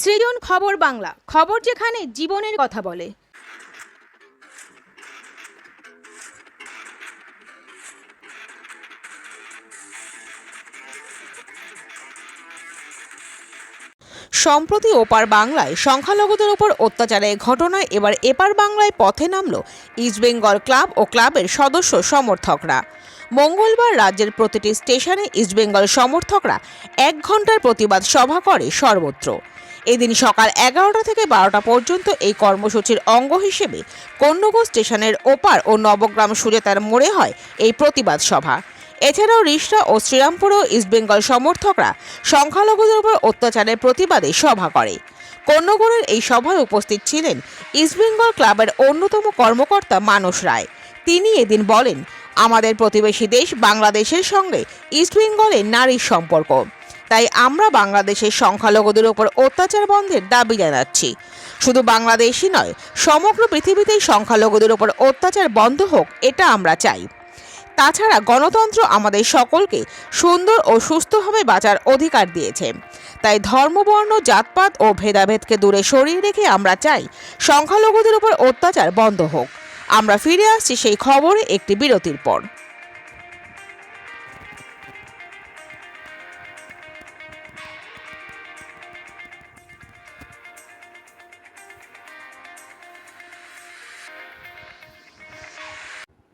সৃজন খবর বাংলা, খবর যেখানে জীবনের কথা বলে। সম্প্রতি ওপার বাংলায় সংখ্যালঘুদের ওপর অত্যাচারের ঘটনায় এবার এপার বাংলায় পথে নামল ইস্টবেঙ্গল ক্লাব ও ক্লাবের সদস্য সমর্থকরা। মঙ্গলবার রাজ্যের প্রতিটি স্টেশনে ইস্টবেঙ্গল সমর্থকরা এক ঘণ্টার প্রতিবাদ সভা করে সর্বত্র। এদিন সকাল এগারোটা থেকে বারোটা পর্যন্ত এই কর্মসূচির অঙ্গ হিসেবে কন্যগো স্টেশনের ওপার ও নবগ্রাম সুজেতার মোড়ে হয় এই প্রতিবাদ সভা। এছাড়াও রিষড়া ও শ্রীরামপুরেও ইস্টবেঙ্গল সমর্থকরা সংখ্যালঘুদের উপর অত্যাচারের প্রতিবাদে সভা করে। কন্যগড়ের এই সভায় উপস্থিত ছিলেন ইস্টবেঙ্গল ক্লাবের অন্যতম কর্মকর্তা মানস রায়। তিনি এদিন বলেন, আমাদের প্রতিবেশী দেশ বাংলাদেশের সঙ্গে ইস্টবেঙ্গলের নারীর সম্পর্ক। তাই আমরা বাংলাদেশের সংখ্যালঘুদের উপর অত্যাচার বন্ধের দাবি জানাচ্ছি। শুধু বাংলাদেশই নয়, সমগ্র পৃথিবীতেই সংখ্যালঘুদের উপর অত্যাচার বন্ধ হোক, এটা আমরা চাই। তাছাড়া গণতন্ত্র আমাদের সকলকে সুন্দর ও সুস্থভাবে বাঁচার অধিকার দিয়েছে। তাই ধর্মবর্ণ জাতপাত ও ভেদাভেদকে দূরে সরিয়ে রেখে আমরা চাই সংখ্যালঘুদের উপর অত্যাচার বন্ধ হোক। আমরা ফিরে আসছি সেই খবরে একটি বিরতির পর।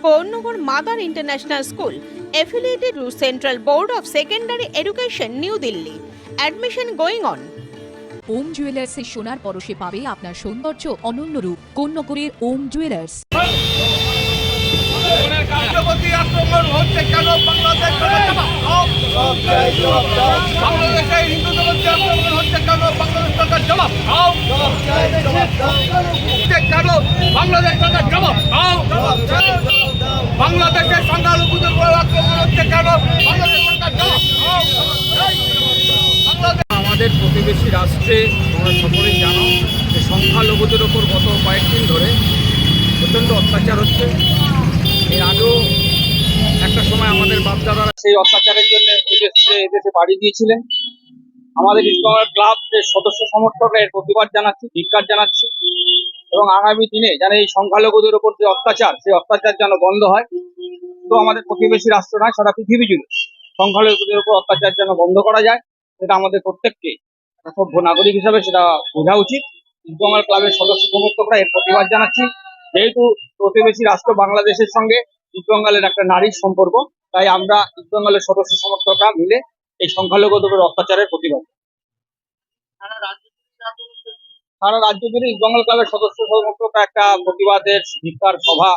Konnagar mother international school affiliated to Central Board of Secondary Education, New Delhi. Admission going on. ওম জুয়েলার্সের সোনার পরশে পাবে আপনার সৌন্দর্য অনন্য রূপ কন্যগরের ওম জুয়েলার্স বাংলাদেশ হিন্দু হচ্ছে জবাব। দাও কেন বাংলাদেশ সরকার জবাব। দাও বাংলাদেশের সংখ্যালঘুদের উপর আক্রমণ হচ্ছে কেন বাংলাদেশ সরকার জবাব। আমাদের প্রতিবেশী রাষ্ট্রে তোমরা সকলেই জানো যে সংখ্যালঘুদের ওপর গত কয়েকদিন ধরে প্রচণ্ড অত্যাচার হচ্ছে। এর আগেও একটা সময় আমাদের বাপদাদারা সেই অত্যাচারের জন্য ওই দেশে এদেশে বাড়ি দিয়েছিলেন। আমাদের ইসলামের ক্লাবের সদস্য সমর্থকরা এর প্রতিবাদ জানাচ্ছি, ধিক্কার জানাচ্ছি এবং আগামী দিনে যেন এই সংখ্যালঘুদের ওপর যে অত্যাচার, সেই অত্যাচার যেন বন্ধ হয়। তো আমাদের প্রতিবেশী রাষ্ট্র নয়, সারা পৃথিবী জুড়ে সংখ্যালঘুদের উপর অত্যাচার যেন বন্ধ করা যায়, সেটা আমাদের প্রত্যেককে একটা সভ্য নাগরিক হিসাবে সেটা বোঝা উচিত। ইস্টবেঙ্গল ক্লাবের সদস্য সমর্থকরা এর প্রতিবাদ জানাচ্ছি। যেহেতু প্রতিবেশী রাষ্ট্র বাংলাদেশের সঙ্গে ইস্টবেঙ্গলের একটা নারীর সম্পর্ক, তাই আমরা ইস্টবেঙ্গলের সদস্য সমর্থকরা মিলে এই সংখ্যালঘুদের অত্যাচারের প্রতিবাদ। সারা রাজ্য জুড়ে ইস্টবেঙ্গল ক্লাবের সদস্য সমর্থকরা একটা প্রতিবাদের ধিক্কার সভা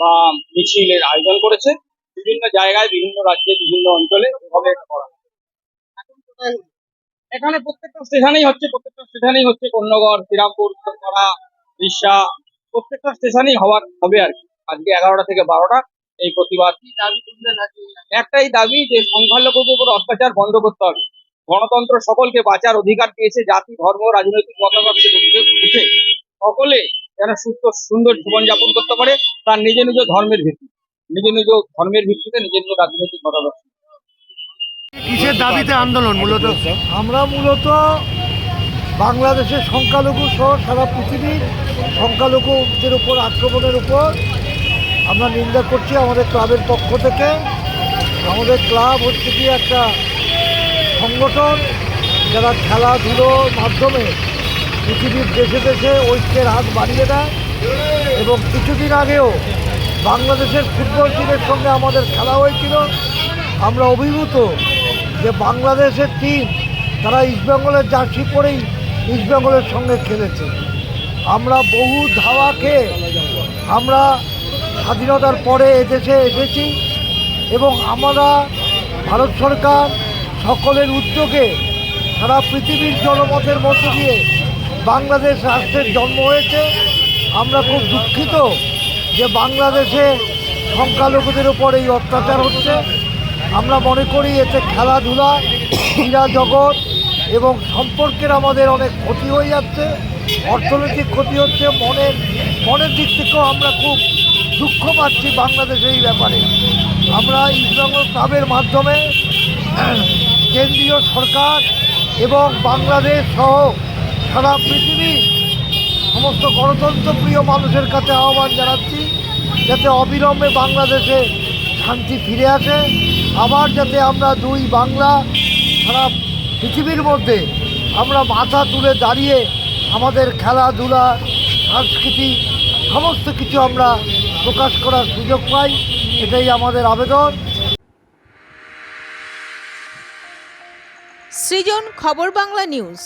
বা মিছিলের আয়োজন করেছে। বিভিন্ন জায়গায় বিভিন্ন রাজ্যে বিভিন্ন অঞ্চলে এভাবে করা। এখানে প্রত্যেকটা স্টেশনেই হচ্ছে প্রত্যেকটা স্টেশনেই হচ্ছে কন্যগড় শ্রীরামপুর করা রিসা প্রত্যেকটা স্টেশনেই হওয়ার হবে আর কি। আজকে এগারোটা থেকে বারোটা এই প্রতিবাদ। একটাই দাবি যে সংখ্যালঘুদের উপর অত্যাচার বন্ধ করতে হবে। গণতন্ত্র সকলকে বাঁচার অধিকার দিয়েছে জাতি ধর্ম রাজনৈতিক মতামত উঠে সকলে যেন সুস্থ সুন্দর জীবনযাপন করতে পারে তার নিজ নিজ ধর্মের ভিত্তি। নিজ নিজ ধর্মের ভিত্তিতে নিজ নিজ রাজনৈতিক মতামত কিসের দাবিতে আন্দোলন মূলত? আমরা মূলত বাংলাদেশের সংখ্যালঘু সহ সারা পৃথিবীর সংখ্যালঘুদের উপর আক্রমণের উপর আমরা নিন্দা করছি আমাদের ক্লাবের পক্ষ থেকে। আমাদের ক্লাব হচ্ছে কি একটা সংগঠন, যারা খেলাধুলোর মাধ্যমে পৃথিবীর দেশে দেশে ঐক্যের হাত বাড়িয়ে দেয় এবং কিছুদিন আগেও বাংলাদেশের ফুটবল টিমের সঙ্গে আমাদের খেলা হয়েছিল। আমরা অভিভূত যে বাংলাদেশের টিম, তারা ইস্টবেঙ্গলের জার্সি পরেই ইস্টবেঙ্গলের সঙ্গে খেলেছে। আমরা বহু ধাওয়া খেয়ে আমরা স্বাধীনতার পরে এদেশে এসেছি এবং আমরা ভারত সরকার সকলের উদ্যোগে সারা পৃথিবীর জনমতের মধ্য দিয়ে বাংলাদেশ রাষ্ট্রের জন্ম হয়েছে। আমরা খুব দুঃখিত যে বাংলাদেশে সংখ্যালঘুদের উপর এই অত্যাচার হচ্ছে। আমরা মনে করি এতে খেলাধুলা, ক্রীড়া জগৎ এবং সম্পর্কের আমাদের অনেক ক্ষতি হয়ে যাচ্ছে। অর্থনৈতিক ক্ষতি হচ্ছে মনের মনের দিক থেকেও আমরা খুব দুঃখ পাচ্ছি বাংলাদেশের এই ব্যাপারে। আমরা ইসলামল ক্লাবের মাধ্যমে কেন্দ্রীয় সরকার এবং বাংলাদেশ সহ সারা পৃথিবী সমস্ত গণতন্ত্র প্রিয় মানুষের কাছে আহ্বান জানাচ্ছি, যাতে অবিলম্বে বাংলাদেশে শান্তি ফিরে আসে। আবার যাতে আমরা দুই বাংলা সারা পৃথিবীর মধ্যে আমরা মাথা তুলে দাঁড়িয়ে আমাদের খেলাধুলা সংস্কৃতি সমস্ত কিছু আমরা প্রকাশ করার সুযোগ পাই। এটাই আমাদের আবেদন। সৃজন খবর বাংলা নিউজ।